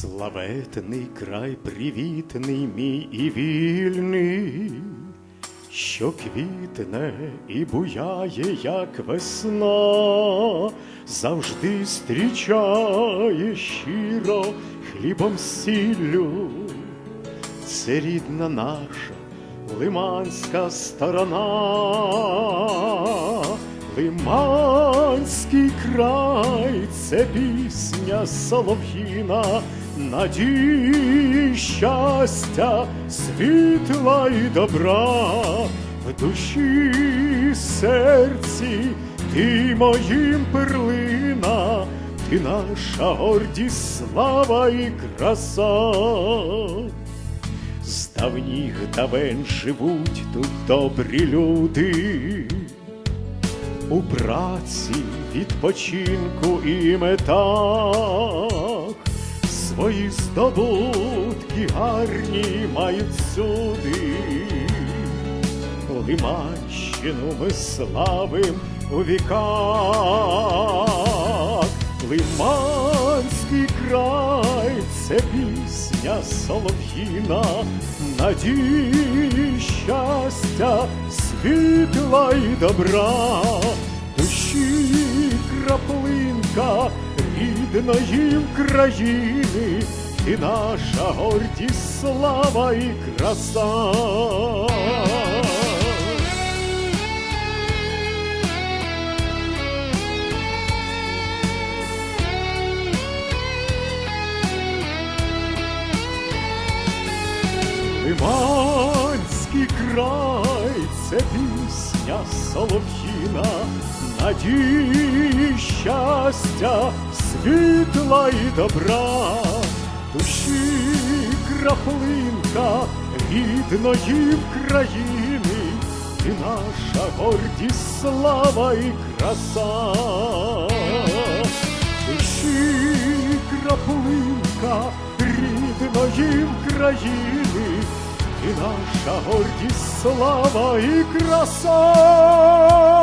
Славетний край привітний мій і вільний, що квітне і буяє, як весна, завжди зустрічає щиро хлібом сіллю. Це рідна наша лиманська сторона, Лиманський край, це пісня солов'їна, надії, щастя, світла і добра, в душі, і серці, ти моїм перлина, ти наша гордість, слава і краса. З давніх давен живуть тут добрі люди, у праці, відпочинку і метах свої здобутки гарні мають суди. Лиманщину ми славим у віках. Лиманський край це пісня солов'їна, надії, щастя, світла і добра, душі краплинка рідної країни, ти наша гордість, слава і краса. Лиманський край, це пісня солов'їна, надії, щастя, світла і добра, душі краплинка рідної країни, ти наша гордість, слава і краса, душі краплинка рідної країни, і наша гордість, слава і краса.